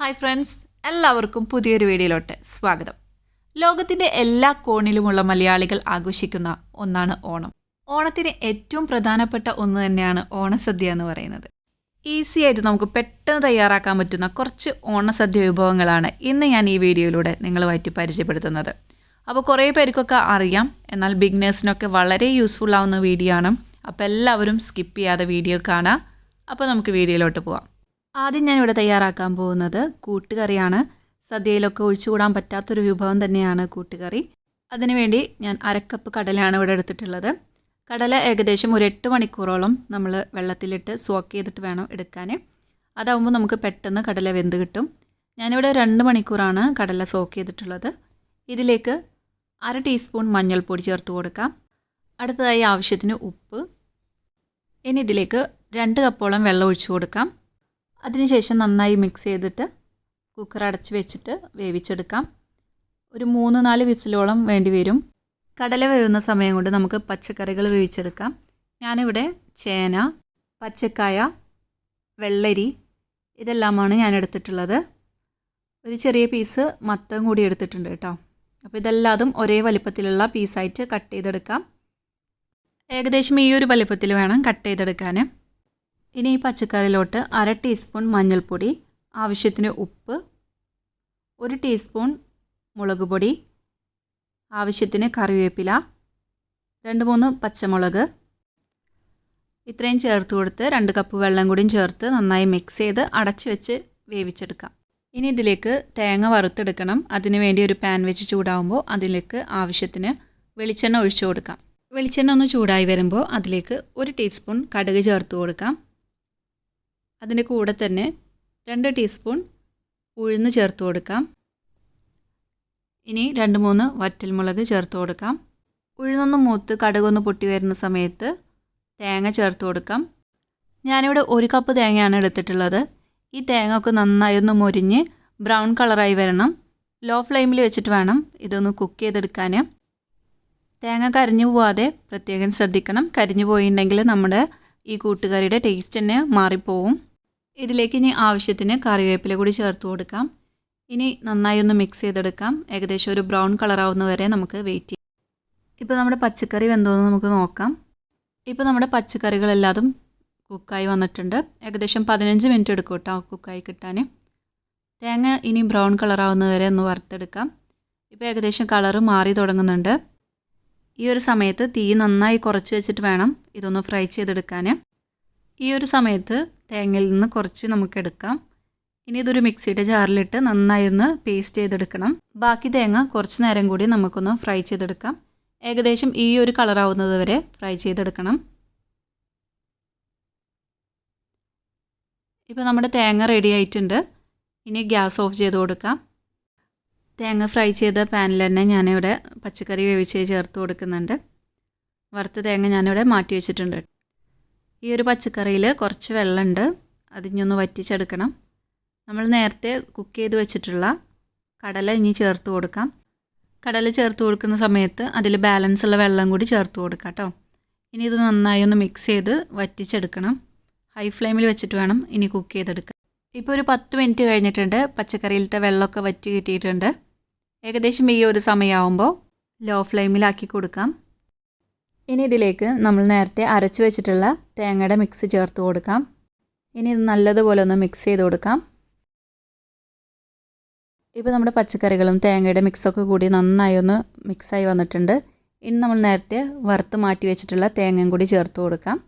Hi friends എല്ലാവർക്കും പുതിയൊരു വീഡിയോയിലോട്ട് സ്വാഗതം. ലോകത്തിന്റെ എല്ലാ കോണിലുമുള്ള മലയാളികൾ ആഘോഷിക്കുന്ന ഒന്നാണ് ഓണം. ഓണത്തിന് ഏറ്റവും പ്രധാനപ്പെട്ട ഒന്ന് തന്നെയാണ് ഓണസദ്യ എന്ന് പറയുന്നത്. ഈസി ആയിട്ട് നമുക്ക് പെട്ടെന്ന് തയ്യാറാക്കാൻ പറ്റുന്ന കുറച്ച് ഓണസദ്യ വിഭവങ്ങളാണ് ഇന്ന് ഞാൻ ഈ വീഡിയോയിലൂടെ നിങ്ങളുമായിട്ട് പരിചയപ്പെടുത്തുന്നത്. അപ്പോൾ കുറേ പേർക്കൊക്കെ അറിയാം. എന്നാൽ ബിഗ്നേഴ്സിനൊക്കെ വളരെ യൂസ്ഫുൾ ആവുന്ന വീഡിയോ ആണ്. അപ്പോൾ എല്ലാവരും സ്കിപ്പ് ചെയ്യാതെ വീഡിയോ കാണാം. അപ്പോൾ നമുക്ക് വീഡിയോയിലോട്ട് പോവാം. ആദ്യം ഞാനിവിടെ തയ്യാറാക്കാൻ പോകുന്നത് കൂട്ടുകറിയാണ്. സദ്യയിലൊക്കെ ഒഴിച്ചുകൂടാൻ പറ്റാത്തൊരു വിഭവം തന്നെയാണ് കൂട്ടുകറി. അതിനുവേണ്ടി ഞാൻ അരക്കപ്പ് കടലയാണ് ഇവിടെ എടുത്തിട്ടുള്ളത്. കടല ഏകദേശം ഒരു എട്ട് മണിക്കൂറോളം നമ്മൾ വെള്ളത്തിലിട്ട് സോക്ക് ചെയ്തിട്ട് വേണം എടുക്കാൻ അതാവുമ്പോൾ നമുക്ക് പെട്ടെന്ന് കടല വെന്ത് കിട്ടും. ഞാനിവിടെ രണ്ട് മണിക്കൂറാണ് കടല സോക്ക് ചെയ്തിട്ടുള്ളത്. ഇതിലേക്ക് അര ടീസ്പൂൺ മഞ്ഞൾപ്പൊടി ചേർത്ത് കൊടുക്കാം. അടുത്തതായി ആവശ്യത്തിന് ഉപ്പ്. ഇനി ഇതിലേക്ക് രണ്ട് കപ്പോളം വെള്ളം ഒഴിച്ചു കൊടുക്കാം. അതിനുശേഷം നന്നായി മിക്സ് ചെയ്തിട്ട് കുക്കർ അടച്ച് വെച്ചിട്ട് വേവിച്ചെടുക്കാം. ഒരു മൂന്ന് നാല് വിസിലോളം വേണ്ടി വരും. കടല വേവുന്ന സമയം കൊണ്ട് നമുക്ക് പച്ചക്കറികൾ വേവിച്ചെടുക്കാം. ഞാനിവിടെ ചേന പച്ചക്കായ വെള്ളരി ഇതെല്ലാമാണ് ഞാൻ എടുത്തിട്ടുള്ളത്. ഒരു ചെറിയ പീസ് മത്തം കൂടി എടുത്തിട്ടുണ്ട് കേട്ടോ. അപ്പോൾ ഇതെല്ലാതും ഒരേ വലിപ്പത്തിലുള്ള പീസായിട്ട് കട്ട് ചെയ്തെടുക്കാം. ഏകദേശം ഈ ഒരു വലിപ്പത്തിൽ വേണം കട്ട് ചെയ്തെടുക്കാൻ ഇനി ഈ പച്ചക്കറിയിലോട്ട് അര ടീസ്പൂൺ മഞ്ഞൾപ്പൊടി ആവശ്യത്തിന് ഉപ്പ് ഒരു ടീസ്പൂൺ മുളക് പൊടി ആവശ്യത്തിന് കറിവേപ്പില രണ്ട് മൂന്ന് പച്ചമുളക്. ഇത്രയും ചേർത്ത് കൊടുത്ത് രണ്ട് കപ്പ് വെള്ളം കൂടിയും ചേർത്ത് നന്നായി മിക്സ് ചെയ്ത് അടച്ചു വെച്ച് വേവിച്ചെടുക്കാം. ഇനി ഇതിലേക്ക് തേങ്ങ വറുത്തെടുക്കണം. അതിന് വേണ്ടി ഒരു പാൻ വെച്ച് ചൂടാവുമ്പോൾ അതിലേക്ക് ആവശ്യത്തിന് വെളിച്ചെണ്ണ ഒഴിച്ചു കൊടുക്കാം. വെളിച്ചെണ്ണ ഒന്ന് ചൂടായി വരുമ്പോൾ അതിലേക്ക് ഒരു ടീസ്പൂൺ കടുക് ചേർത്ത് കൊടുക്കാം. അതിന്റെ കൂടെ തന്നെ രണ്ട് ടീസ്പൂൺ ഉഴുന്ന് ചേർത്ത് കൊടുക്കാം. ഇനി രണ്ട് മൂന്ന് വറ്റൽമുളക് ചേർത്ത് കൊടുക്കാം. ഉഴുന്നൊന്ന് മൂത്ത് കടുകൊന്ന് പൊട്ടി വരുന്ന സമയത്ത് തേങ്ങ ചേർത്ത് കൊടുക്കാം. ഞാനിവിടെ ഒരു കപ്പ് തേങ്ങയാണ് എടുത്തിട്ടുള്ളത്. ഈ തേങ്ങ ഒക്കെ നന്നായി ഒന്ന് മൊരിഞ്ഞ് ബ്രൗൺ കളറായി വരണം. ലോ ഫ്ലെയിമിൽ വെച്ചിട്ട് വേണം ഇതൊന്ന് കുക്ക് ചെയ്തെടുക്കാൻ. തേങ്ങ കരിഞ്ഞു പോവാതെ പ്രത്യേകം ശ്രദ്ധിക്കണം. കരിഞ്ഞു പോയിട്ടുണ്ടെങ്കിൽ നമ്മുടെ ഈ കൂട്ടുകറിയുടെ ടേസ്റ്റ് തന്നെ മാറിപ്പോവും. ഇതിലേക്ക് ഇനി ആവശ്യത്തിന് കറിവേപ്പില കൂടി ചേർത്ത് കൊടുക്കാം. ഇനി നന്നായി ഒന്ന് മിക്സ് ചെയ്തെടുക്കാം. ഏകദേശം ഒരു ബ്രൗൺ കളറാവുന്ന വരെ നമുക്ക് വെയിറ്റ് ചെയ്യാം. ഇപ്പോൾ നമ്മുടെ പച്ചക്കറി വെന്തോന്ന് നമുക്ക് നോക്കാം. ഇപ്പോൾ നമ്മുടെ പച്ചക്കറികളെല്ലാതും കുക്കായി വന്നിട്ടുണ്ട്. ഏകദേശം പതിനഞ്ച് മിനിറ്റ് എടുക്കും കേട്ടോ കുക്കായി കിട്ടാൻ തേങ്ങ ഇനി ബ്രൗൺ കളറാവുന്ന വരെ ഒന്ന് വറുത്തെടുക്കാം. ഇപ്പോൾ ഏകദേശം കളറ് മാറി തുടങ്ങുന്നുണ്ട്. ഈ ഒരു സമയത്ത് തീ നന്നായി കുറച്ച് വെച്ചിട്ട് വേണം ഇതൊന്ന് ഫ്രൈ ചെയ്തെടുക്കാൻ ഈ ഒരു സമയത്ത് തേങ്ങയിൽ നിന്ന് കുറച്ച് നമുക്ക് എടുക്കാം. ഇനി ഇതൊരു മിക്സിയുടെ ജാറിലിട്ട് നന്നായി ഒന്ന് പേസ്റ്റ് ചെയ്തെടുക്കണം. ബാക്കി തേങ്ങ കുറച്ച് നേരം കൂടി നമുക്കൊന്ന് ഫ്രൈ ചെയ്തെടുക്കാം. ഏകദേശം ഈ ഒരു കളറാവുന്നത് വരെ ഫ്രൈ ചെയ്തെടുക്കണം. ഇപ്പോൾ നമ്മുടെ തേങ്ങ റെഡി ആയിട്ടുണ്ട്. ഇനി ഗ്യാസ് ഓഫ് ചെയ്ത് കൊടുക്കാം. തേങ്ങ ഫ്രൈ ചെയ്ത പാനിൽ തന്നെ ഞാനിവിടെ പച്ചക്കറി വേവിച്ച് ചേർത്ത് കൊടുക്കുന്നുണ്ട്. വറുത്ത തേങ്ങ ഞാനിവിടെ മാറ്റി വെച്ചിട്ടുണ്ട്. ഈ ഒരു പച്ചക്കറിയിൽ കുറച്ച് വെള്ളമുണ്ട്. അതിഞ്ഞൊന്ന് വറ്റിച്ചെടുക്കണം. നമ്മൾ നേരത്തെ കുക്ക് ചെയ്ത് വെച്ചിട്ടുള്ള കടല ഇനി ചേർത്ത് കൊടുക്കാം. കടല ചേർത്ത് കൊടുക്കുന്ന സമയത്ത് അതിൽ ബാലൻസ് ഉള്ള വെള്ളം കൂടി ചേർത്ത് കൊടുക്കാം കേട്ടോ. ഇനി ഇത് നന്നായി ഒന്ന് മിക്സ് ചെയ്ത് വറ്റിച്ചെടുക്കണം. ഹൈ ഫ്ലെയിമിൽ വെച്ചിട്ട് വേണം ഇനി കുക്ക് ചെയ്തെടുക്കാൻ. ഇപ്പോൾ ഒരു പത്ത് മിനിറ്റ് കഴിഞ്ഞിട്ടുണ്ട്. പച്ചക്കറിയിലത്തെ വെള്ളമൊക്കെ വറ്റി കിട്ടിയിട്ടുണ്ട്. ഏകദേശം ഈ ഒരു സമയമാകുമ്പോൾ ലോ ഫ്ലെയിമിലാക്കി കൊടുക്കാം. ഇനി ഇതിലേക്ക് നമ്മൾ നേരത്തെ അരച്ച് വെച്ചിട്ടുള്ള തേങ്ങയുടെ മിക്സ് ചേർത്ത് കൊടുക്കാം. ഇനി ഇത് നല്ലതുപോലെ ഒന്ന് മിക്സ് ചെയ്ത് കൊടുക്കാം. ഇപ്പോൾ നമ്മുടെ പച്ചക്കറികളും തേങ്ങയുടെ മിക്സൊക്കെ കൂടി നന്നായി ഒന്ന് മിക്സായി വന്നിട്ടുണ്ട്. ഇനി നമ്മൾ നേരത്തെ വറുത്ത് മാറ്റി വെച്ചിട്ടുള്ള തേങ്ങയും കൂടി ചേർത്ത് കൊടുക്കാം.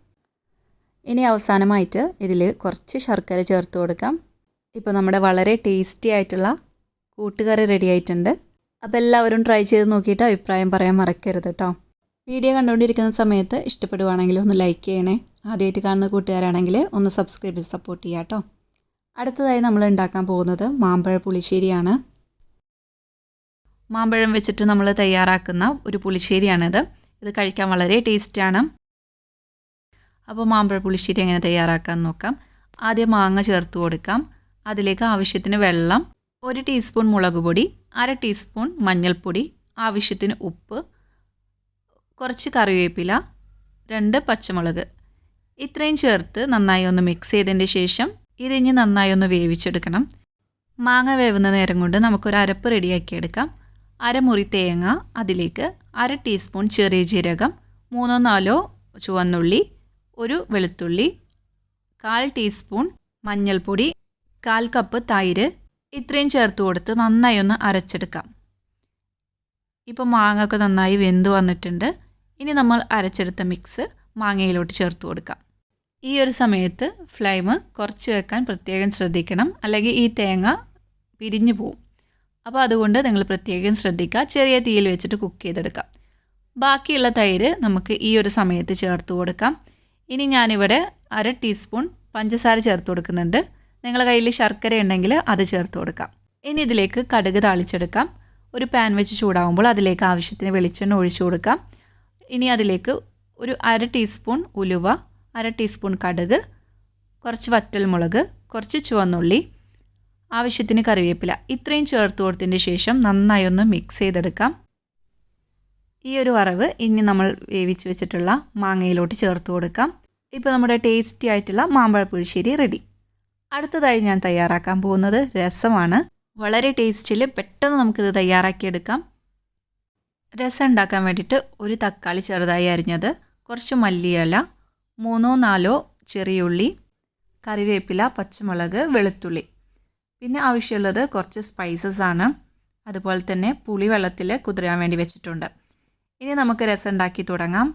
ഇനി അവസാനമായിട്ട് ഇതിൽ കുറച്ച് ശർക്കര ചേർത്ത് കൊടുക്കാം. ഇപ്പോൾ നമ്മുടെ വളരെ ടേസ്റ്റി ആയിട്ടുള്ള കൂട്ടുകറി റെഡി ആയിട്ടുണ്ട്. അപ്പോൾ എല്ലാവരും ട്രൈ ചെയ്ത് നോക്കിയിട്ട് അഭിപ്രായം പറയാൻ മറക്കരുത് കേട്ടോ വീഡിയോ കണ്ടുകൊണ്ടിരിക്കുന്ന സമയത്ത് ഇഷ്ടപ്പെടുവാണെങ്കിൽ ഒന്ന് ലൈക്ക് ചെയ്യണേ. ആദ്യമായിട്ട് കാണുന്ന കൂട്ടുകാരാണെങ്കിൽ ഒന്ന് സബ്സ്ക്രൈബ് ചെയ്ത് സപ്പോർട്ട് ചെയ്യാം കേട്ടോ അടുത്തതായി നമ്മൾ ഉണ്ടാക്കാൻ പോകുന്നത് മാമ്പഴ പുളിശ്ശേരിയാണ്. മാമ്പഴം വെച്ചിട്ട് നമ്മൾ തയ്യാറാക്കുന്ന ഒരു പുളിശ്ശേരിയാണിത്. ഇത് കഴിക്കാൻ വളരെ ടേസ്റ്റാണ് അപ്പോൾ മാമ്പഴ പുളിശ്ശേരി എങ്ങനെ തയ്യാറാക്കാൻ നോക്കാം. ആദ്യം മാങ്ങ ചേർത്ത് കൊടുക്കാം. അതിലേക്ക് ആവശ്യത്തിന് വെള്ളം ഒരു ടീസ്പൂൺ മുളക് പൊടി അര ടീസ്പൂൺ മഞ്ഞൾപ്പൊടി ആവശ്യത്തിന് ഉപ്പ് കുറച്ച് കറിവേപ്പില രണ്ട് പച്ചമുളക്. ഇത്രയും ചേർത്ത് നന്നായി ഒന്ന് മിക്സ് ചെയ്തതിന്റെ ശേഷം ഇതിഞ്ഞ് നന്നായി ഒന്ന് വേവിച്ചെടുക്കണം. മാങ്ങ വേവുന്ന നേരം കൊണ്ട് നമുക്കൊരു അരപ്പ് റെഡിയാക്കിയെടുക്കാം അരമുറി തേങ്ങ അതിലേക്ക് അര ടീസ്പൂൺ ചെറിയ ജീരകം മൂന്നോ നാലോ ചുവന്നുള്ളി ഒരു വെളുത്തുള്ളി കാൽ ടീസ്പൂൺ മഞ്ഞൾപ്പൊടി കാൽ കപ്പ് തൈര്. ഇത്രയും ചേർത്ത് കൊടുത്ത് നന്നായി ഒന്ന് അരച്ചെടുക്കാം. ഇപ്പോൾ മാങ്ങ ഒക്കെ നന്നായി വെന്ത് വന്നിട്ടുണ്ട്. ഇനി നമ്മൾ അരച്ചെടുത്ത മിക്സ് മാങ്ങയിലോട്ട് ചേർത്ത് കൊടുക്കാം. ഈ ഒരു സമയത്ത് ഫ്ലെയിം കുറച്ച് വെക്കാൻ പ്രത്യേകം ശ്രദ്ധിക്കണം. അല്ലെങ്കിൽ ഈ തേങ്ങ പിരിഞ്ഞു പോവും. അപ്പോൾ അതുകൊണ്ട് നിങ്ങൾ പ്രത്യേകം ശ്രദ്ധിക്കുക. ചെറിയ തീയിൽ വെച്ചിട്ട് കുക്ക് ചെയ്തെടുക്കാം. ബാക്കിയുള്ള തൈര് നമുക്ക് ഈ ഒരു സമയത്ത് ചേർത്ത് കൊടുക്കാം. ഇനി ഞാനിവിടെ അര ടീസ്പൂൺ പഞ്ചസാര ചേർത്ത് കൊടുക്കുന്നുണ്ട്. നിങ്ങളുടെ കയ്യിൽ ശർക്കര ഉണ്ടെങ്കിൽ അത് ചേർത്ത് കൊടുക്കാം. ഇനി ഇതിലേക്ക് കടുക് താളിച്ചെടുക്കാം. ഒരു പാൻ വെച്ച് ചൂടാകുമ്പോൾ അതിലേക്ക് ആവശ്യത്തിന് വെളിച്ചെണ്ണ ഒഴിച്ചു കൊടുക്കാം. ഇനി അതിലേക്ക് ഒരു അര ടീസ്പൂൺ ഉലുവ അര ടീസ്പൂൺ കടുക് കുറച്ച് വറ്റൽമുളക് കുറച്ച് ചുവന്നുള്ളി ആവശ്യത്തിന് കറിവേപ്പില. ഇത്രയും ചേർത്ത് കൊടുത്തതിന്റെ ശേഷം നന്നായി ഒന്ന് മിക്സ് ചെയ്തെടുക്കാം. ഈ ഒരു വറവ് ഇനി നമ്മൾ വേവിച്ച് വെച്ചിട്ടുള്ള മാങ്ങയിലോട്ട് ചേർത്ത് കൊടുക്കാം. ഇപ്പോൾ നമ്മുടെ ടേസ്റ്റി ആയിട്ടുള്ള മാമ്പഴ പുളിശ്ശേരി റെഡി അടുത്തതായി ഞാൻ തയ്യാറാക്കാൻ പോകുന്നത് രസമാണ്. വളരെ ടേസ്റ്റിൽ പെട്ടെന്ന് നമുക്കിത് തയ്യാറാക്കിയെടുക്കാം. രസം ഉണ്ടാക്കാൻ വേണ്ടിയിട്ട് ഒരു തക്കാളി ചെറുതായി അരിഞ്ഞത് കുറച്ച് മല്ലിയില മൂന്നോ നാലോ ചെറിയുള്ളി കറിവേപ്പില പച്ചമുളക് വെളുത്തുള്ളി. പിന്നെ ആവശ്യമുള്ളത് കുറച്ച് സ്പൈസസ് ആണ്. അതുപോലെ തന്നെ പുളി വെള്ളത്തിൽ കുതിരാൻ വേണ്ടി വെച്ചിട്ടുണ്ട്. ഇനി നമുക്ക് രസം ഉണ്ടാക്കി തുടങ്ങാം.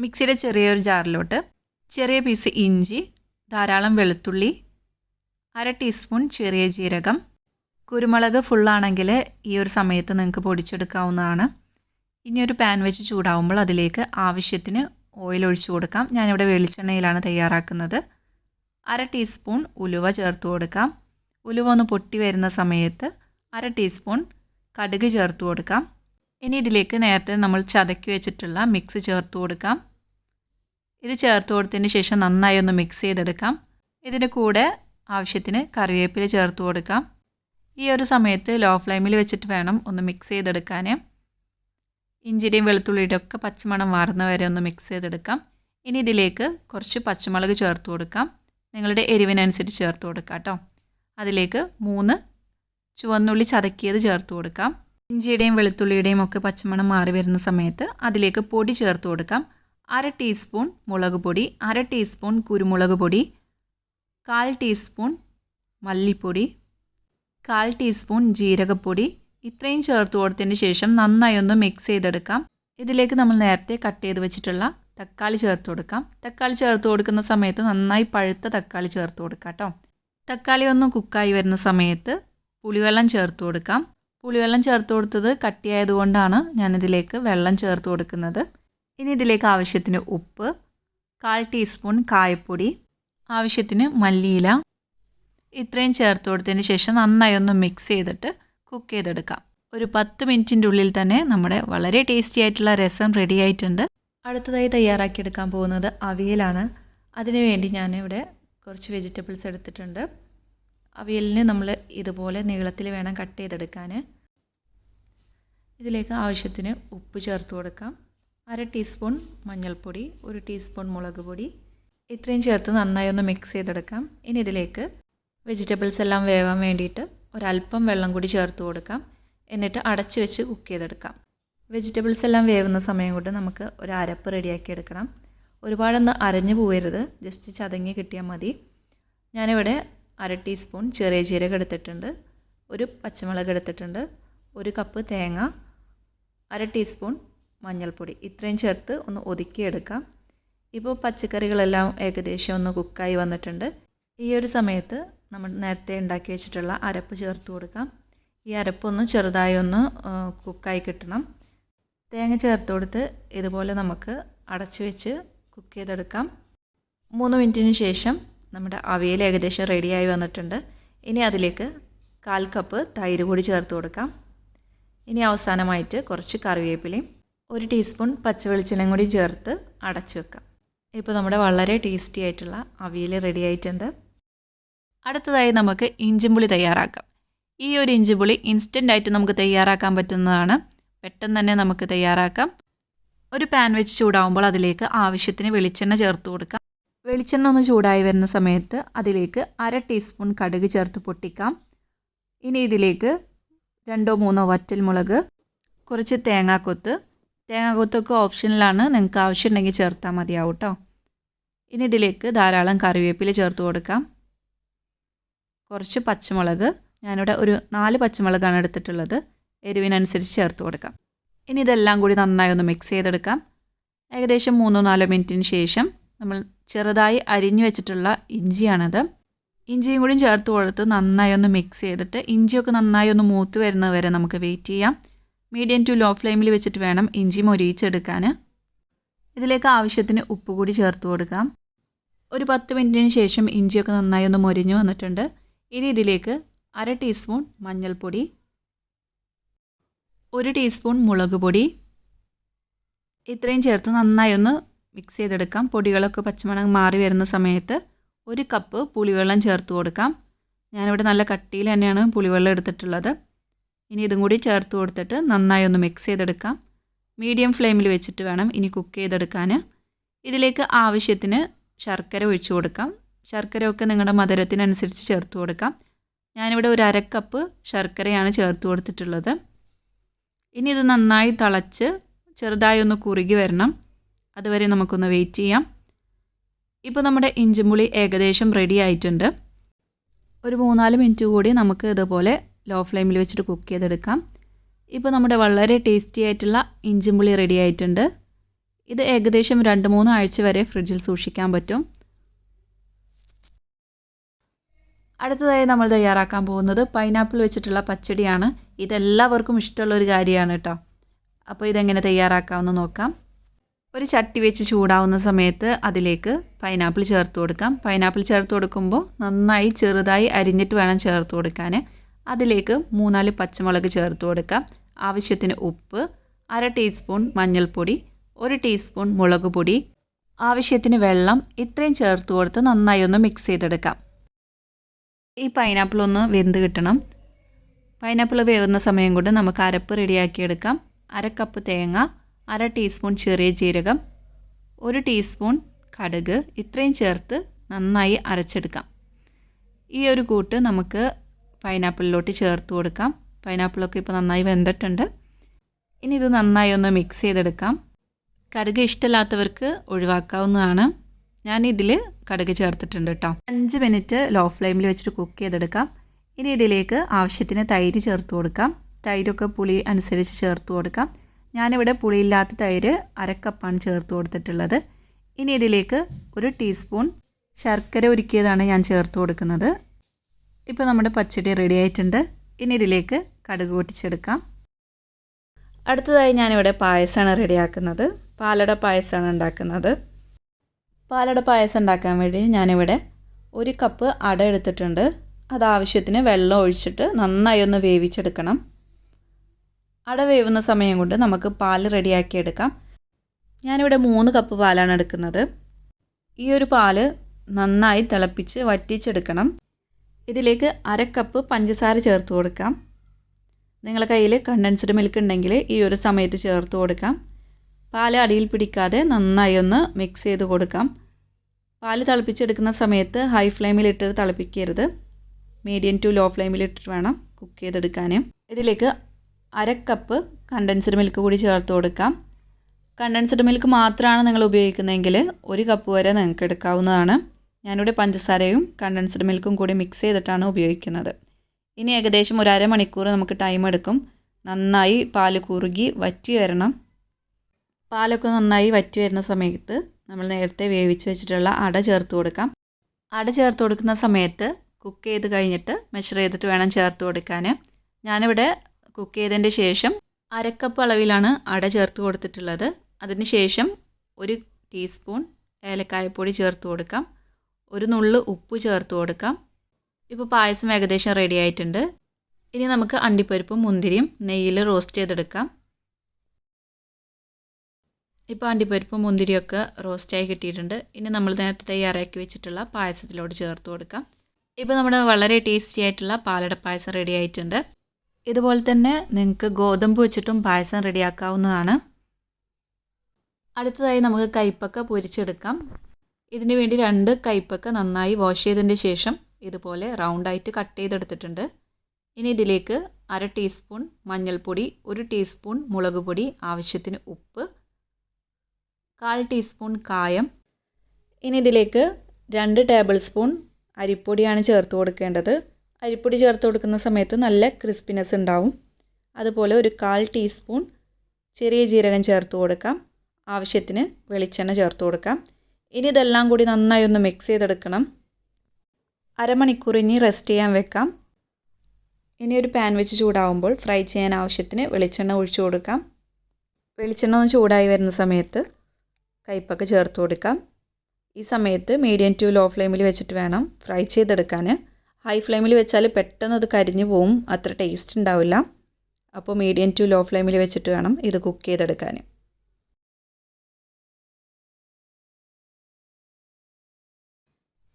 മിക്സിയുടെ ചെറിയൊരു ജാറിലോട്ട് ചെറിയ പീസ് ഇഞ്ചി ധാരാളം വെളുത്തുള്ളി അര ടീസ്പൂൺ ചെറിയ ജീരകം കുരുമുളക് ഫുള്ളാണെങ്കിൽ ഈ ഒരു സമയത്ത് നിങ്ങൾക്ക് പൊടിച്ചെടുക്കാവുന്നതാണ്. ഇനി ഒരു പാൻ വെച്ച് ചൂടാവുമ്പോൾ അതിലേക്ക് ആവശ്യത്തിന് ഓയിൽ ഒഴിച്ചു കൊടുക്കാം. ഞാനിവിടെ വെളിച്ചെണ്ണയിലാണ് തയ്യാറാക്കുന്നത്. അര ടീസ്പൂൺ ഉലുവ ചേർത്ത് കൊടുക്കാം. ഉലുവ ഒന്ന് പൊട്ടി വരുന്ന സമയത്ത് അര ടീസ്പൂൺ കടുക് ചേർത്ത് കൊടുക്കാം. ഇനി ഇതിലേക്ക് നേരത്തെ നമ്മൾ ചതക്കി വെച്ചിട്ടുള്ള മിക്സ് ചേർത്ത് കൊടുക്കാം. ഇത് ചേർത്ത് കൊടുത്തതിന് ശേഷം നന്നായി ഒന്ന് മിക്സ് ചെയ്തെടുക്കാം. ഇതിന്റെ കൂടെ ആവശ്യത്തിന് കറിവേപ്പില ചേർത്ത് കൊടുക്കാം. ഈ ഒരു സമയത്ത് ലോ ഫ്ലെയിമിൽ വെച്ചിട്ട് വേണം ഒന്ന് മിക്സ് ചെയ്തെടുക്കാൻ ഇഞ്ചിയുടെയും വെളുത്തുള്ളിയുടെ ഒക്കെ പച്ചമണം മാറുന്ന വരെ ഒന്ന് മിക്സ് ചെയ്തെടുക്കാം. ഇനി ഇതിലേക്ക് കുറച്ച് പച്ചമുളക് ചേർത്ത് കൊടുക്കാം. നിങ്ങളുടെ എരിവിനനുസരിച്ച് ചേർത്ത് കൊടുക്കാം കേട്ടോ. അതിലേക്ക് മൂന്ന് ചുവന്നുള്ളി ചതക്കിയത് ചേർത്ത് കൊടുക്കാം. ഇഞ്ചിയുടെയും വെളുത്തുള്ളിയുടെയും ഒക്കെ പച്ചമണം മാറി വരുന്ന സമയത്ത് അതിലേക്ക് പൊടി ചേർത്ത് കൊടുക്കാം. അര ടീസ്പൂൺ മുളക് പൊടി അര ടീസ്പൂൺ കുരുമുളക് പൊടി കാൽ ടീസ്പൂൺ മല്ലിപ്പൊടി കാൽ ടീസ്പൂൺ ജീരകപ്പൊടി ഇത്രയും ചേർത്ത് കൊടുത്തതിന് ശേഷം നന്നായി ഒന്ന് മിക്സ് ചെയ്തെടുക്കാം. ഇതിലേക്ക് നമ്മൾ നേരത്തെ കട്ട് ചെയ്ത് വെച്ചിട്ടുള്ള തക്കാളി ചേർത്ത് കൊടുക്കാം. തക്കാളി ചേർത്ത് കൊടുക്കുന്ന സമയത്ത് നന്നായി പഴുത്ത തക്കാളി ചേർത്ത് കൊടുക്കാം കേട്ടോ തക്കാളി ഒന്ന് കുക്കായി വരുന്ന സമയത്ത് പുളിവെള്ളം ചേർത്ത് കൊടുക്കാം. പുളിവെള്ളം ചേർത്ത് കൊടുത്തത് കട്ടിയായതുകൊണ്ടാണ് ഞാനിതിലേക്ക് വെള്ളം ചേർത്ത് കൊടുക്കുന്നത്. ഇനി ഇതിലേക്ക് ആവശ്യത്തിന് ഉപ്പ് കാൽ ടീസ്പൂൺ കായപ്പൊടി ആവശ്യത്തിന് മല്ലിയില ഇത്രയും ചേർത്ത് കൊടുത്തതിന് ശേഷം നന്നായി ഒന്ന് മിക്സ് ചെയ്തിട്ട് കുക്ക് ചെയ്തെടുക്കാം. ഒരു പത്ത് മിനിറ്റിന്റെ ഉള്ളിൽ തന്നെ നമ്മുടെ വളരെ ടേസ്റ്റി ആയിട്ടുള്ള രസം റെഡി ആയിട്ടുണ്ട്. അടുത്തതായി തയ്യാറാക്കിയെടുക്കാൻ പോകുന്നത് അവിയലാണ്. അതിനുവേണ്ടി ഞാനിവിടെ കുറച്ച് വെജിറ്റബിൾസ് എടുത്തിട്ടുണ്ട്. അവിയലിന് നമ്മൾ ഇതുപോലെ നീളത്തിൽ വേണം കട്ട് ചെയ്തെടുക്കാൻ. ഇതിലേക്ക് ആവശ്യത്തിന് ഉപ്പ് ചേർത്ത് കൊടുക്കാം. അര ടീസ്പൂൺ മഞ്ഞൾപ്പൊടി ഒരു ടീസ്പൂൺ മുളക് പൊടി. ഇത്രയും ചേർത്ത് നന്നായി ഒന്ന് മിക്സ് ചെയ്തെടുക്കാം. ഇനി ഇതിലേക്ക് വെജിറ്റബിൾസ് എല്ലാം വേവാൻ വേണ്ടിയിട്ട് ഒരല്പം വെള്ളം കൂടി ചേർത്ത് കൊടുക്കാം. എന്നിട്ട് അടച്ച് വെച്ച് കുക്ക് ചെയ്തെടുക്കാം. വെജിറ്റബിൾസ് എല്ലാം വേവുന്ന സമയം കൊണ്ട് നമുക്ക് ഒരു അരപ്പ് റെഡിയാക്കി എടുക്കണം. ഒരുപാടൊന്ന് അരഞ്ഞു പോകരുത് ജസ്റ്റ് ചതങ്ങി കിട്ടിയാൽ മതി. ഞാനിവിടെ അര ടീസ്പൂൺ ചെറിയ ജീരകം എടുത്തിട്ടുണ്ട്. ഒരു പച്ചമുളക് എടുത്തിട്ടുണ്ട്. ഒരു കപ്പ് തേങ്ങ. അര ടീസ്പൂൺ മഞ്ഞൾപ്പൊടി. ഇത്രയും ചേർത്ത് ഒന്ന് ഒതുക്കിയെടുക്കാം. ഇപ്പോൾ പച്ചക്കറികളെല്ലാം ഏകദേശം ഒന്ന് കുക്കായി വന്നിട്ടുണ്ട്. ഈ ഒരു സമയത്ത് നമ്മൾ നേരത്തെ ഉണ്ടാക്കി വെച്ചിട്ടുള്ള അരപ്പ് ചേർത്ത് കൊടുക്കാം. ഈ അരപ്പൊന്ന് ചെറുതായി ഒന്ന് കുക്കായി കിട്ടണം. തേങ്ങ ചേർത്ത് കൊടുത്ത് ഇതുപോലെ നമുക്ക് അടച്ചു വെച്ച് കുക്ക് ചെയ്തെടുക്കാം. മൂന്ന് മിനിറ്റിന് ശേഷം നമ്മുടെ അവിയൽ ഏകദേശം റെഡിയായി വന്നിട്ടുണ്ട്. ഇനി അതിലേക്ക് കാൽ കപ്പ് തൈര് കൂടി ചേർത്ത് കൊടുക്കാം. ഇനി അവസാനമായിട്ട് കുറച്ച് കറിവേപ്പിലയും ഒരു ടീസ്പൂൺ പച്ചവെളിച്ചെണ്ണയും കൂടി ചേർത്ത് അടച്ചു വെക്കാം. ഇപ്പോൾ നമ്മുടെ വളരെ ടേസ്റ്റി ആയിട്ടുള്ള അവിയൽ റെഡി ആയിട്ടുണ്ട്. അടുത്തതായി നമുക്ക് ഇഞ്ചിമ്പുളി തയ്യാറാക്കാം. ഈ ഒരു ഇഞ്ചിപുളി ഇൻസ്റ്റന്റ് ആയിട്ട് നമുക്ക് തയ്യാറാക്കാൻ പറ്റുന്നതാണ്. പെട്ടെന്ന് തന്നെ നമുക്ക് തയ്യാറാക്കാം. ഒരു പാൻ വെച്ച് ചൂടാവുമ്പോൾ അതിലേക്ക് ആവശ്യത്തിന് വെളിച്ചെണ്ണ ചേർത്ത് കൊടുക്കാം. വെളിച്ചെണ്ണ ഒന്ന് ചൂടായി വരുന്ന സമയത്ത് അതിലേക്ക് അര ടീസ്പൂൺ കടുക് ചേർത്ത് പൊട്ടിക്കാം. ഇനി ഇതിലേക്ക് രണ്ടോ മൂന്നോ വറ്റൽമുളക് കുറച്ച് തേങ്ങാക്കൊത്ത്. തേങ്ങാക്കൊത്തൊക്കെ ഓപ്ഷനിലാണ്. നിങ്ങൾക്ക് ആവശ്യമുണ്ടെങ്കിൽ ചേർത്താൽ മതിയാവും കേട്ടോ. ഇനി ഇതിലേക്ക് ധാരാളം കറിവേപ്പില ചേർത്ത് കൊടുക്കാം. കുറച്ച് പച്ചമുളക്. ഞാനിവിടെ ഒരു നാല് പച്ചമുളകാണ് എടുത്തിട്ടുള്ളത്. എരിവിനനുസരിച്ച് ചേർത്ത് കൊടുക്കാം. ഇനി ഇതെല്ലാം കൂടി നന്നായി ഒന്ന് മിക്സ് ചെയ്തെടുക്കാം. ഏകദേശം മൂന്നോ നാലോ മിനിറ്റിന് ശേഷം നമ്മൾ ചെറുതായി അരിഞ്ഞു വെച്ചിട്ടുള്ള ഇഞ്ചിയാണത്. ഇഞ്ചിയും കൂടി ചേർത്ത് കൊടുത്ത് നന്നായി ഒന്ന് മിക്സ് ചെയ്തിട്ട് ഇഞ്ചിയൊക്കെ നന്നായി ഒന്ന് മൂത്ത് വരുന്നത് വരെ നമുക്ക് വെയിറ്റ് ചെയ്യാം. മീഡിയം ടു ലോ ഫ്ലെയിമിൽ വെച്ചിട്ട് വേണം ഇഞ്ചി മൊരിയിച്ചെടുക്കാൻ. ഇതിലേക്ക് ആവശ്യത്തിന് ഉപ്പ് കൂടി ചേർത്ത് കൊടുക്കാം. ഒരു പത്ത് മിനിറ്റിന് ശേഷം ഇഞ്ചിയൊക്കെ നന്നായി ഒന്ന് മൊരിഞ്ഞു വന്നിട്ടുണ്ട്. ഇനി ഇതിലേക്ക് അര ടീസ്പൂൺ മഞ്ഞൾപ്പൊടി ഒരു ടീസ്പൂൺ മുളക് പൊടി. ഇത്രയും ചേർത്ത് നന്നായി ഒന്ന് മിക്സ് ചെയ്തെടുക്കാം. പൊടികളൊക്കെ പച്ചമണം മാറി വരുന്ന സമയത്ത് ഒരു കപ്പ് പുളിവെള്ളം ചേർത്ത് കൊടുക്കാം. ഞാനിവിടെ നല്ല കട്ടിയിൽ തന്നെയാണ് പുളിവെള്ളം എടുത്തിട്ടുള്ളത്. ഇനി ഇതും കൂടി ചേർത്ത് കൊടുത്തിട്ട് നന്നായി ഒന്ന് മിക്സ് ചെയ്തെടുക്കാം. മീഡിയം ഫ്ലെയിമിൽ വെച്ചിട്ട് വേണം ഇനി കുക്ക് ചെയ്തെടുക്കാൻ. ഇതിലേക്ക് ആവശ്യത്തിന് ശർക്കര ഒഴിച്ചു കൊടുക്കാം. ശർക്കരയൊക്കെ നിങ്ങളുടെ മധുരത്തിനനുസരിച്ച് ചേർത്ത് കൊടുക്കാം. ഞാനിവിടെ ഒരു അരക്കപ്പ് ശർക്കരയാണ് ചേർത്ത് കൊടുത്തിട്ടുള്ളത്. ഇനി ഇത് നന്നായി തിളച്ച് ചെറുതായി ഒന്ന് കുറുകി വരണം. അതുവരെ നമുക്കൊന്ന് വെയിറ്റ് ചെയ്യാം. ഇപ്പോൾ നമ്മുടെ ഇഞ്ചിമുളി ഏകദേശം റെഡി ആയിട്ടുണ്ട്. ഒരു മൂന്നാൽ മിനിറ്റ് കൂടി നമുക്ക് ഇതുപോലെ ലോ ഫ്ലെയിമിൽ വെച്ചിട്ട് കുക്ക് ചെയ്തെടുക്കാം. ഇപ്പോൾ നമ്മുടെ വളരെ ടേസ്റ്റി ആയിട്ടുള്ള ഇഞ്ചിമുളി റെഡി ആയിട്ടുണ്ട്. ഇത് ഏകദേശം രണ്ട് മൂന്ന് ആഴ്ച വരെ ഫ്രിഡ്ജിൽ സൂക്ഷിക്കാൻ പറ്റും. അടുത്തതായി നമ്മൾ തയ്യാറാക്കാൻ പോകുന്നത് പൈനാപ്പിൾ വെച്ചിട്ടുള്ള പച്ചടിയാണ്. ഇതെല്ലാവർക്കും ഇഷ്ടമുള്ളൊരു കാര്യമാണ് കേട്ടോ അപ്പോൾ ഇതെങ്ങനെ തയ്യാറാക്കാമെന്ന് നോക്കാം. ഒരു ചട്ടി വെച്ച് ചൂടാവുന്ന സമയത്ത് അതിലേക്ക് പൈനാപ്പിൾ ചേർത്ത് കൊടുക്കാം. പൈനാപ്പിൾ ചേർത്ത് കൊടുക്കുമ്പോൾ നന്നായി ചെറുതായി അരിഞ്ഞിട്ട് വേണം ചേർത്ത് കൊടുക്കാൻ അതിലേക്ക് മൂന്നാൽ പച്ചമുളക് ചേർത്ത് കൊടുക്കാം. ആവശ്യത്തിന് ഉപ്പ് അര ടീസ്പൂൺ മഞ്ഞൾപ്പൊടി ഒരു ടീസ്പൂൺ മുളക് പൊടി ആവശ്യത്തിന് വെള്ളം ഇത്രയും ചേർത്ത് കൊടുത്ത് നന്നായി ഒന്ന് മിക്സ് ചെയ്തെടുക്കാം. ഈ പൈനാപ്പിൾ ഒന്ന് വെന്ത് കിട്ടണം. പൈനാപ്പിൾ വേവുന്ന സമയം കൊണ്ട് നമുക്ക് അരപ്പ് റെഡിയാക്കിയെടുക്കാം അര കപ്പ് തേങ്ങ അര ടീസ്പൂൺ ചെറിയ ജീരകം ഒരു ടീസ്പൂൺ കടുക് ഇത്രയും ചേർത്ത് നന്നായി അരച്ചെടുക്കാം. ഈ ഒരു കൂട്ട് നമുക്ക് പൈനാപ്പിളിലോട്ട് ചേർത്ത് കൊടുക്കാം. പൈനാപ്പിളൊക്കെ ഇപ്പോൾ നന്നായി വെന്തിട്ടുണ്ട്. ഇനി ഇത് നന്നായി ഒന്ന് മിക്സ് ചെയ്തെടുക്കാം. കടുക് ഇഷ്ടമില്ലാത്തവർക്ക് ഒഴിവാക്കാവുന്നതാണ്. ഞാനിതിൽ കടുക് ചേർത്തിട്ടുണ്ട് കേട്ടോ അഞ്ച് മിനിറ്റ് ലോ ഫ്ലെയിമിൽ വെച്ചിട്ട് കുക്ക് ചെയ്തെടുക്കാം. ഇനി ഇതിലേക്ക് ആവശ്യത്തിന് തൈര് ചേർത്ത് കൊടുക്കാം. തൈരൊക്കെ പുളി അനുസരിച്ച് ചേർത്ത് കൊടുക്കാം. ഞാനിവിടെ പുളിയില്ലാത്ത തൈര് അരക്കപ്പാണ് ചേർത്ത് കൊടുത്തിട്ടുള്ളത്. ഇനി ഇതിലേക്ക് ഒരു ടീസ്പൂൺ ശർക്കര ഉരുക്കിയതാണ് ഞാൻ ചേർത്ത് കൊടുക്കുന്നത്. ഇപ്പോൾ നമ്മുടെ പച്ചടി റെഡി ആയിട്ടുണ്ട്. ഇനി ഇതിലേക്ക് കടുക് പൊട്ടിച്ചെടുക്കാം. അടുത്തതായി ഞാനിവിടെ പായസമാണ് റെഡിയാക്കുന്നത് പാലട പായസമാണ് ഉണ്ടാക്കുന്നത്. പാലട പായസം ഉണ്ടാക്കാൻ വേണ്ടി ഞാനിവിടെ ഒരു കപ്പ് അട എടുത്തിട്ടുണ്ട്. അത് ആവശ്യത്തിന് വെള്ളം ഒഴിച്ചിട്ട് നന്നായി ഒന്ന് വേവിച്ചെടുക്കണം. അട വേവുന്ന സമയം കൊണ്ട് നമുക്ക് പാൽ റെഡിയാക്കി എടുക്കാം. ഞാനിവിടെ മൂന്ന് കപ്പ് പാലാണ് എടുക്കുന്നത്. ഈ ഒരു പാൽ നന്നായി തിളപ്പിച്ച് വറ്റിച്ചെടുക്കണം. ഇതിലേക്ക് അര കപ്പ് പഞ്ചസാര ചേർത്ത് കൊടുക്കാം. നിങ്ങളുടെ കയ്യിൽ കണ്ടൻസ്ഡ് മിൽക്ക് ഉണ്ടെങ്കിൽ ഈ ഒരു സമയത്ത് ചേർത്ത് കൊടുക്കാം. പാൽ അടിയിൽ പിടിക്കാതെ നന്നായി ഒന്ന് മിക്സ് ചെയ്ത് കൊടുക്കാം. പാൽ തിളപ്പിച്ചെടുക്കുന്ന സമയത്ത് ഹൈ ഫ്ലെയിമിൽ ഇട്ടിട്ട് തിളപ്പിക്കരുത്. മീഡിയം ടു ലോ ഫ്ലെയിമിൽ ഇട്ടിട്ട് വേണം കുക്ക് ചെയ്തെടുക്കാൻ ഇതിലേക്ക് അര കപ്പ് കണ്ടൻസ്ഡ് മിൽക്ക് കൂടി ചേർത്ത് കൊടുക്കാം. കണ്ടൻസ്ഡ് മിൽക്ക് മാത്രമാണ് നിങ്ങൾ ഉപയോഗിക്കുന്നതെങ്കിൽ ഒരു കപ്പ് വരെ നിങ്ങൾക്ക് എടുക്കാവുന്നതാണ്. ഞാനിവിടെ പഞ്ചസാരയും കണ്ടൻസ്ഡ് മിൽക്കും കൂടി മിക്സ് ചെയ്തിട്ടാണ് ഉപയോഗിക്കുന്നത്. ഇനി ഏകദേശം ഒരു അരമണിക്കൂർ നമുക്ക് ടൈം എടുക്കും. നന്നായി പാൽ കുറുകി വറ്റി വരണം. പാലൊക്കെ നന്നായി വറ്റി വരുന്ന സമയത്ത് നമ്മൾ നേരത്തെ വേവിച്ച് വെച്ചിട്ടുള്ള അട ചേർത്ത് കൊടുക്കാം. അട ചേർത്ത് കൊടുക്കുന്ന സമയത്ത് കുക്ക് ചെയ്ത് കഴിഞ്ഞിട്ട് മെഷർ ചെയ്തിട്ട് വേണം ചേർത്ത് കൊടുക്കാൻ. ഞാനിവിടെ കുക്ക് ചെയ്തതിന്റെ ശേഷം അരക്കപ്പ് അളവിലാണ് അട ചേർത്ത് കൊടുത്തിട്ടുള്ളത്. അതിന് ശേഷം ഒരു ടീസ്പൂൺ ഏലക്കായപ്പൊടി ചേർത്ത് കൊടുക്കാം. ഒരു നുള്ള് ഉപ്പ് ചേർത്ത് കൊടുക്കാം. ഇപ്പോൾ പായസം ഏകദേശം റെഡി ആയിട്ടുണ്ട്. ഇനി നമുക്ക് അണ്ടിപ്പരിപ്പും മുന്തിരിയും നെയ്യിൽ റോസ്റ്റ് ചെയ്തെടുക്കാം. ഇപ്പോൾ അണ്ടിപ്പരിപ്പും മുന്തിരിയൊക്കെ റോസ്റ്റായി കിട്ടിയിട്ടുണ്ട്. ഇനി നമ്മൾ നേരത്തെ തയ്യാറാക്കി വെച്ചിട്ടുള്ള പായസത്തിലോട് ചേർത്ത് കൊടുക്കാം. ഇപ്പോൾ നമ്മുടെ വളരെ ടേസ്റ്റി ആയിട്ടുള്ള പാലട പായസം റെഡി ആയിട്ടുണ്ട്. ഇതുപോലെ തന്നെ നിങ്ങൾക്ക് ഗോതമ്പ് വെച്ചിട്ടും പായസം റെഡിയാക്കാവുന്നതാണ് അടുത്തതായി നമുക്ക് കൈപ്പക്ക പൊരിച്ചെടുക്കാം. ഇതിനു വേണ്ടി രണ്ട് കൈപ്പക്ക നന്നായി വാഷ് ചെയ്തതിന് ശേഷം ഇതുപോലെ റൗണ്ടായിട്ട് കട്ട് ചെയ്തെടുത്തിട്ടുണ്ട്. ഇനി ഇതിലേക്ക് അര ടീസ്പൂൺ മഞ്ഞൾപ്പൊടി ഒരു ടീസ്പൂൺ മുളക് പൊടി ആവശ്യത്തിന് ഉപ്പ് കാൽ ടീസ്പൂൺ കായം. ഇനി ഇതിലേക്ക് രണ്ട് ടേബിൾ സ്പൂൺ അരിപ്പൊടിയാണ് ചേർത്ത് കൊടുക്കേണ്ടത്. അരിപ്പൊടി ചേർത്ത് കൊടുക്കുന്ന സമയത്ത് നല്ല ക്രിസ്പിനെസ് ഉണ്ടാവും. അതുപോലെ ഒരു കാൽ ടീസ്പൂൺ ചെറിയ ജീരകം ചേർത്ത് കൊടുക്കാം. ആവശ്യത്തിന് വെളിച്ചെണ്ണ ചേർത്ത് കൊടുക്കാം. ഇനി ഇതെല്ലാം കൂടി നന്നായി ഒന്ന് മിക്സ് ചെയ്തെടുക്കണം. അരമണിക്കൂർ ഇനി റെസ്റ്റ് ചെയ്യാൻ വെക്കാം. ഇനി ഒരു പാൻ വെച്ച് ചൂടാവുമ്പോൾ ഫ്രൈ ചെയ്യാൻ ആവശ്യത്തിന് വെളിച്ചെണ്ണ ഒഴിച്ചു കൊടുക്കാം. വെളിച്ചെണ്ണ ഒന്ന് ചൂടായി വരുന്ന സമയത്ത് കയ്പ്പൊക്കെ ചേർത്ത് കൊടുക്കാം. ഈ സമയത്ത് മീഡിയം ടു ലോ ഫ്ലെയിമിൽ വെച്ചിട്ട് വേണം ഫ്രൈ ചെയ്തെടുക്കാൻ. ഹൈ ഫ്ലെയിമിൽ വെച്ചാൽ പെട്ടെന്ന് അത് കരിഞ്ഞു പോവും. അത്ര ടേസ്റ്റ് ഉണ്ടാവില്ല. അപ്പോൾ മീഡിയം ടു ലോ ഫ്ലെയിമിൽ വെച്ചിട്ട് വേണം ഇത് കുക്ക് ചെയ്തെടുക്കാൻ.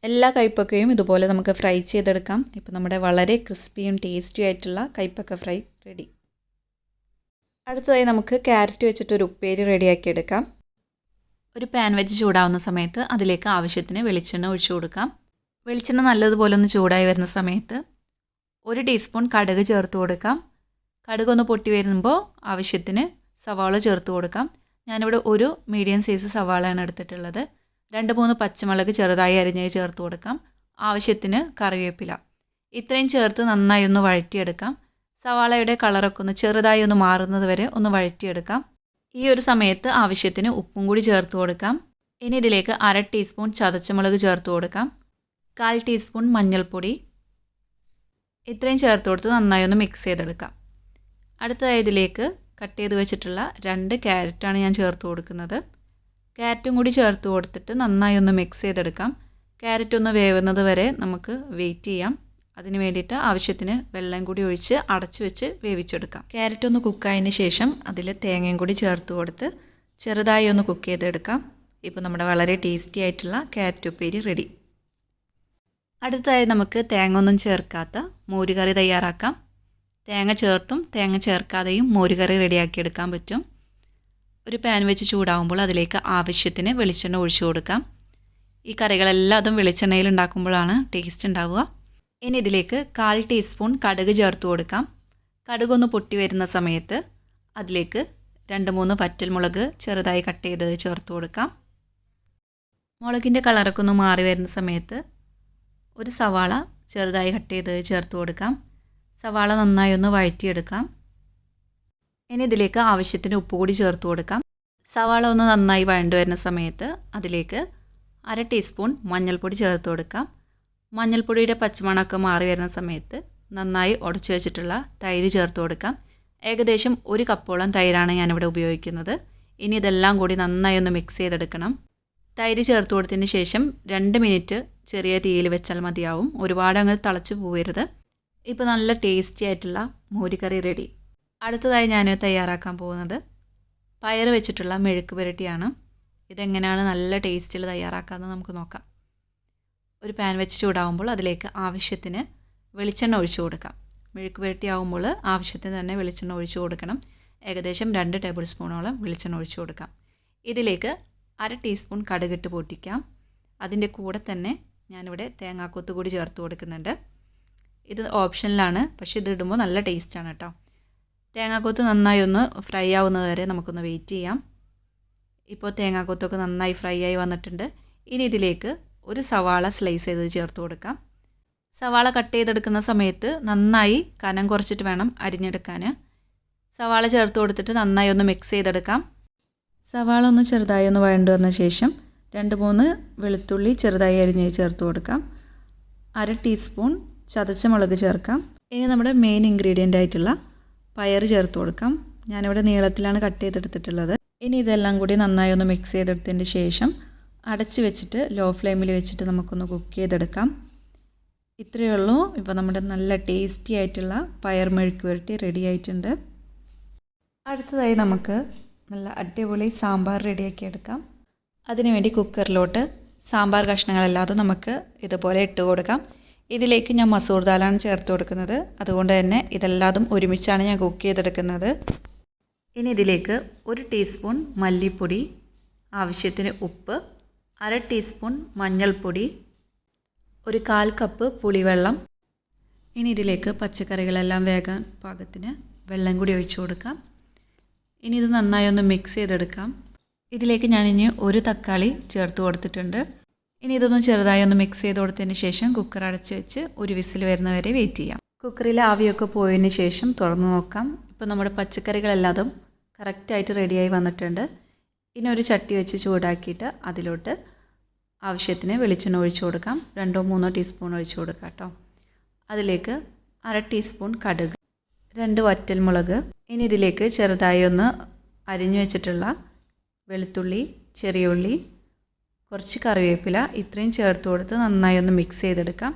എല്ലാ കൈപ്പക്കയും ഇതുപോലെ നമുക്ക് ഫ്രൈ ചെയ്തെടുക്കാം. ഇപ്പോൾ നമ്മുടെ വളരെ ക്രിസ്പിയും ടേസ്റ്റിയും ആയിട്ടുള്ള കൈപ്പക്ക ഫ്രൈ റെഡി അടുത്തതായി നമുക്ക് ക്യാരറ്റ് വെച്ചിട്ട് ഒരു ഉപ്പേരി റെഡിയാക്കി എടുക്കാം. ഒരു പാൻ വെച്ച് ചൂടാവുന്ന സമയത്ത് അതിലേക്ക് ആവശ്യത്തിന് വെളിച്ചെണ്ണ ഒഴിച്ചു കൊടുക്കാം. വെളിച്ചെണ്ണ നല്ലതുപോലെ ഒന്ന് ചൂടായി വരുന്ന സമയത്ത് ഒരു ടീസ്പൂൺ കടുക് ചേർത്ത് കൊടുക്കാം. കടുക് ഒന്ന് പൊട്ടി വരുമ്പോൾ ആവശ്യത്തിന് സവാള ചേർത്ത് കൊടുക്കാം. ഞാനിവിടെ ഒരു മീഡിയം സൈസ് സവാളയാണ് എടുത്തിട്ടുള്ളത്. രണ്ട് മൂന്ന് പച്ചമുളക് ചെറുതായി അരിഞ്ഞായി ചേർത്ത് കൊടുക്കാം. ആവശ്യത്തിന് കറിവേപ്പില. ഇത്രയും ചേർത്ത് നന്നായി ഒന്ന് വഴറ്റിയെടുക്കാം. സവാളയുടെ കളറൊക്കെ ഒന്ന് ചെറുതായി ഒന്ന് മാറുന്നത് വരെ ഒന്ന് വഴറ്റിയെടുക്കാം. ഈ ഒരു സമയത്ത് ആവശ്യത്തിന് ഉപ്പും കൂടി ചേർത്ത് കൊടുക്കാം. ഇനി ഇതിലേക്ക് അര ടീസ്പൂൺ ചതച്ചമുളക് ചേർത്ത് കൊടുക്കാം. കാൽ ടീസ്പൂൺ മഞ്ഞൾപ്പൊടി. ഇത്രയും ചേർത്ത് കൊടുത്ത് നന്നായി ഒന്ന് മിക്സ് ചെയ്തെടുക്കാം. അടുത്തതായി ഇതിലേക്ക് കട്ട് ചെയ്ത് വെച്ചിട്ടുള്ള രണ്ട് ക്യാരറ്റാണ് ഞാൻ ചേർത്ത് കൊടുക്കുന്നത്. ക്യാരറ്റും കൂടി ചേർത്ത് കൊടുത്തിട്ട് നന്നായി ഒന്ന് മിക്സ് ചെയ്തെടുക്കാം. ക്യാരറ്റ് ഒന്ന് വേവുന്നത് വരെ നമുക്ക് വെയിറ്റ് ചെയ്യാം. അതിന് വേണ്ടിയിട്ട് ആവശ്യത്തിന് വെള്ളം കൂടി ഒഴിച്ച് അടച്ചു വെച്ച് വേവിച്ചെടുക്കാം. ക്യാരറ്റ് ഒന്ന് കുക്കായതിന് ശേഷം അതിൽ തേങ്ങയും കൂടി ചേർത്ത് കൊടുത്ത് ചെറുതായി ഒന്ന് കുക്ക് ചെയ്തെടുക്കാം. ഇപ്പോൾ നമ്മുടെ വളരെ ടേസ്റ്റി ആയിട്ടുള്ള ക്യാരറ്റ് ഉപ്പേരി റെഡി അടുത്തതായി നമുക്ക് തേങ്ങ ഒന്നും ചേർക്കാത്ത മോരുകറി തയ്യാറാക്കാം. തേങ്ങ ചേർത്തും തേങ്ങ ചേർക്കാതെയും മോരുകറി റെഡിയാക്കി എടുക്കാൻ പറ്റും. ഒരു പാൻ വെച്ച് ചൂടാവുമ്പോൾ അതിലേക്ക് ആവശ്യത്തിന് വെളിച്ചെണ്ണ ഒഴിച്ചു കൊടുക്കാം. ഈ കറികളെല്ലാം അതും വെളിച്ചെണ്ണയിൽ ഉണ്ടാക്കുമ്പോഴാണ് ടേസ്റ്റ് ഉണ്ടാവുക. ഇനി ഇതിലേക്ക് കാൽ ടീസ്പൂൺ കടുക് ചേർത്ത് കൊടുക്കാം. കടുക് ഒന്ന് പൊട്ടി വരുന്ന സമയത്ത് അതിലേക്ക് രണ്ട് മൂന്ന് പറ്റൽമുളക് ചെറുതായി കട്ട് ചെയ്ത് ചേർത്ത് കൊടുക്കാം. മുളകിന്റെ കളറൊക്കെ ഒന്ന് മാറി വരുന്ന സമയത്ത് ഒരു സവാള ചെറുതായി കട്ട് ചെയ്ത് ചേർത്ത് കൊടുക്കാം. സവാള നന്നായി ഒന്ന് വഴറ്റിയെടുക്കാം. ഇനി ഇതിലേക്ക് ആവശ്യത്തിന് ഉപ്പ് കൂടി ചേർത്ത് കൊടുക്കാം. സവാള ഒന്ന് നന്നായി വഴണ്ടു വരുന്ന സമയത്ത് അതിലേക്ക് അര ടീസ്പൂൺ മഞ്ഞൾപ്പൊടി ചേർത്ത് കൊടുക്കാം. മഞ്ഞൾപ്പൊടിയുടെ പച്ചമണമൊക്കെ മാറി വരുന്ന സമയത്ത് നന്നായി ഉടച്ചു വെച്ചിട്ടുള്ള തൈര് ചേർത്ത് കൊടുക്കാം. ഏകദേശം ഒരു കപ്പോളം തൈരാണ് ഞാനിവിടെ ഉപയോഗിക്കുന്നത്. ഇനി ഇതെല്ലാം കൂടി നന്നായി ഒന്ന് മിക്സ് ചെയ്തെടുക്കണം. തൈര് ചേർത്ത് കൊടുത്തതിന് ശേഷം രണ്ട് മിനിറ്റ് ചെറിയ തീയിൽ വെച്ചാൽ മതിയാവും. ഒരുപാട് അങ്ങ് തിളച്ച് പോവരുത്. ഇപ്പോൾ നല്ല ടേസ്റ്റി ആയിട്ടുള്ള മോരിക്കറി റെഡി അടുത്തതായി ഞാൻ തയ്യാറാക്കാൻ പോകുന്നത് പയർ വെച്ചിട്ടുള്ള മെഴുക്ക് പുരട്ടിയാണ്. ഇതെങ്ങനെയാണ് നല്ല ടേസ്റ്റിൽ തയ്യാറാക്കാമെന്ന് നമുക്ക് നോക്കാം. ഒരു പാൻ വെച്ച് ചൂടാവുമ്പോൾ അതിലേക്ക് ആവശ്യത്തിന് വെളിച്ചെണ്ണ ഒഴിച്ചു കൊടുക്കാം. മെഴുക്ക് പുരട്ടി ആവുമ്പോൾ ആവശ്യത്തിന് തന്നെ വെളിച്ചെണ്ണ ഒഴിച്ചു കൊടുക്കണം. ഏകദേശം രണ്ട് ടേബിൾ സ്പൂണോളം വെളിച്ചെണ്ണ ഒഴിച്ചു കൊടുക്കാം. ഇതിലേക്ക് അര ടീസ്പൂൺ കടുകിട്ട് പൊട്ടിക്കാം. അതിന്റെ കൂടെ തന്നെ ഞാനിവിടെ തേങ്ങാക്കൊത്ത് കൂടി ചേർത്ത് കൊടുക്കുന്നുണ്ട്. ഇത് ഓപ്ഷനിലാണ് പക്ഷേ ഇത് ഇടുമ്പോൾ നല്ല ടേസ്റ്റാണ് കേട്ടോ. തേങ്ങാക്കൊത്ത് നന്നായി ഒന്ന് ഫ്രൈ ആവുന്നത് വരെ നമുക്കൊന്ന് വെയിറ്റ് ചെയ്യാം. ഇപ്പോൾ തേങ്ങാക്കൊത്തൊക്കെ നന്നായി ഫ്രൈ ആയി വന്നിട്ടുണ്ട്. ഇനി ഇതിലേക്ക് ഒരു സവാള സ്ലൈസ് ചെയ്ത് ചേർത്ത് കൊടുക്കാം. സവാള കട്ട് ചെയ്തെടുക്കുന്ന സമയത്ത് നന്നായി കനം കുറച്ചിട്ട് വേണം അരിഞ്ഞെടുക്കാൻ സവാള ചേർത്ത് കൊടുത്തിട്ട് നന്നായി ഒന്ന് മിക്സ് ചെയ്തെടുക്കാം. സവാള ഒന്ന് ചെറുതായി ഒന്ന് വഴണ്ടു വന്ന ശേഷം രണ്ട് മൂന്ന് വെളുത്തുള്ളി ചെറുതായി അരിഞ്ഞ് ചേർത്ത് കൊടുക്കാം. അര ടീസ്പൂൺ ചതച്ച മുളക് ചേർക്കാം. ഇനി നമ്മുടെ മെയിൻ ഇൻഗ്രീഡിയന്റ് ആയിട്ടുള്ള പയർ ചേർത്ത് കൊടുക്കാം. ഞാനിവിടെ നീളത്തിലാണ് കട്ട് ചെയ്തെടുത്തിട്ടുള്ളത്. ഇനി ഇതെല്ലാം കൂടി നന്നായി ഒന്ന് മിക്സ് ചെയ്തെടുത്തതിന് ശേഷം അടച്ച് വെച്ചിട്ട് ലോ ഫ്ലെയിമിൽ വെച്ചിട്ട് നമുക്കൊന്ന് കുക്ക് ചെയ്തെടുക്കാം. ഇത്രയേ ഉള്ളൂ. ഇപ്പോൾ നമ്മുടെ നല്ല ടേസ്റ്റി ആയിട്ടുള്ള പയർ മെഴുക്ക് പുരട്ടി റെഡി ആയിട്ടുണ്ട്. അടുത്തതായി നമുക്ക് നല്ല അടിപൊളി സാമ്പാർ റെഡിയാക്കി എടുക്കാം. അതിനുവേണ്ടി കുക്കറിലോട്ട് സാമ്പാർ കഷ്ണങ്ങളല്ലാതെ നമുക്ക് ഇതുപോലെ ഇട്ട് കൊടുക്കാം. ഇതിലേക്ക് ഞാൻ മസൂർ ദാലാണ് ചേർത്ത് കൊടുക്കുന്നത്. അതുകൊണ്ട് തന്നെ ഇതെല്ലാതും ഒരുമിച്ചാണ് ഞാൻ കുക്ക് ചെയ്തെടുക്കുന്നത്. ഇനി ഇതിലേക്ക് ഒരു ടീസ്പൂൺ മല്ലിപ്പൊടി ആവശ്യത്തിന് ഉപ്പ് അര ടീസ്പൂൺ മഞ്ഞൾപ്പൊടി ഒരു കാൽ കപ്പ് പുളിവെള്ളം. ഇനി ഇതിലേക്ക് പച്ചക്കറികളെല്ലാം വേഗം പാകത്തിന് വെള്ളം കൂടി ഒഴിച്ചു കൊടുക്കാം. ഇനി ഇത് നന്നായി ഒന്ന് മിക്സ് ചെയ്തെടുക്കാം. ഇതിലേക്ക് ഞാനിനി ഒരു തക്കാളി ചേർത്ത് കൊടുത്തിട്ടുണ്ട്. ഇനി ഇതൊന്ന് ചെറുതായി ഒന്ന് മിക്സ് ചെയ്ത് കൊടുത്തതിന് ശേഷം കുക്കർ അടച്ച് വെച്ച് ഒരു വിസിൽ വരുന്നവരെ വെയിറ്റ് ചെയ്യാം. കുക്കറിൽ ആവിയൊക്കെ പോയതിന് ശേഷം തുറന്നു നോക്കാം. ഇപ്പോൾ നമ്മുടെ പച്ചക്കറികളെല്ലാതും കറക്റ്റായിട്ട് റെഡിയായി വന്നിട്ടുണ്ട്. ഇനി ഒരു ചട്ടി വെച്ച് ചൂടാക്കിയിട്ട് അതിലോട്ട് ആവശ്യത്തിന് വെളിച്ചെണ്ണ ഒഴിച്ചു കൊടുക്കാം. രണ്ടോ മൂന്നോ ടീസ്പൂൺ ഒഴിച്ചു കൊടുക്കാം കേട്ടോ. അതിലേക്ക് അര ടീസ്പൂൺ കടുക് രണ്ട് വറ്റൽമുളക് ഇനി ഇതിലേക്ക് ചെറുതായി ഒന്ന് അരിഞ്ഞു വെച്ചിട്ടുള്ള വെളുത്തുള്ളി ചെറിയ ഉള്ളി കുറച്ച് കറിവേപ്പില ഇത്രയും ചേർത്ത് കൊടുത്ത് നന്നായി ഒന്ന് മിക്സ് ചെയ്തെടുക്കാം.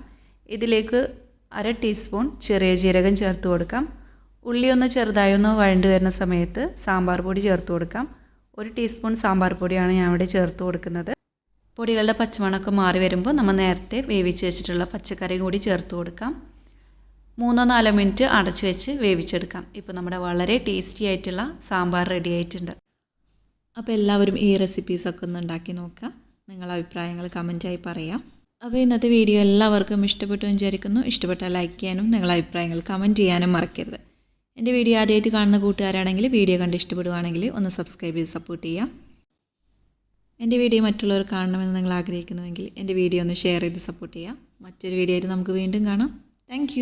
ഇതിലേക്ക് അര ടീസ്പൂൺ ചെറിയ ജീരകം ചേർത്ത് കൊടുക്കാം. ഉള്ളി ഒന്ന് ചെറുതായി ഒന്ന് വഴണ്ട് വരുന്ന സമയത്ത് സാമ്പാർ പൊടി ചേർത്ത് കൊടുക്കാം. ഒരു ടീസ്പൂൺ സാമ്പാർ പൊടിയാണ് ഞാൻ ഇവിടെ ചേർത്ത് കൊടുക്കുന്നത്. പൊടികളുടെ പച്ചമണമൊക്കെ മാറി വരുമ്പോൾ നമ്മൾ നേരത്തെ വേവിച്ച് വെച്ചിട്ടുള്ള പച്ചക്കറി കൂടി ചേർത്ത് കൊടുക്കാം. മൂന്നോ നാലോ മിനിറ്റ് അടച്ചു വെച്ച് വേവിച്ചെടുക്കാം. ഇപ്പോൾ നമ്മുടെ വളരെ ടേസ്റ്റി ആയിട്ടുള്ള സാമ്പാർ റെഡി ആയിട്ടുണ്ട്. അപ്പോൾ എല്ലാവരും ഈ റെസിപ്പീസൊക്കെ ഒന്ന് ഉണ്ടാക്കി നോക്കുക. നിങ്ങളുടെ അഭിപ്രായങ്ങൾ കമന്റായി പറയാം. അപ്പോൾ ഇന്നത്തെ വീഡിയോ എല്ലാവർക്കും ഇഷ്ടപ്പെട്ടു വിചാരിക്കുന്നു. ഇഷ്ടപ്പെട്ടാൽ ലൈക്ക് ചെയ്യാനും നിങ്ങളുടെ അഭിപ്രായങ്ങൾ കമന്റ് ചെയ്യാനും മറക്കരുത്. എന്റെ വീഡിയോ ആദ്യമായിട്ട് കാണുന്ന കൂട്ടുകാരാണെങ്കിൽ വീഡിയോ കണ്ട് ഇഷ്ടപ്പെടുവാണെങ്കിൽ ഒന്ന് സബ്സ്ക്രൈബ് ചെയ്ത് സപ്പോർട്ട് ചെയ്യാം. എന്റെ വീഡിയോ മറ്റുള്ളവർ കാണണമെന്ന് നിങ്ങൾ ആഗ്രഹിക്കുന്നുവെങ്കിൽ എന്റെ വീഡിയോ ഒന്ന് ഷെയർ ചെയ്ത് സപ്പോർട്ട് ചെയ്യാം. മറ്റൊരു വീഡിയോ ആയിട്ട് നമുക്ക് വീണ്ടും കാണാം. താങ്ക്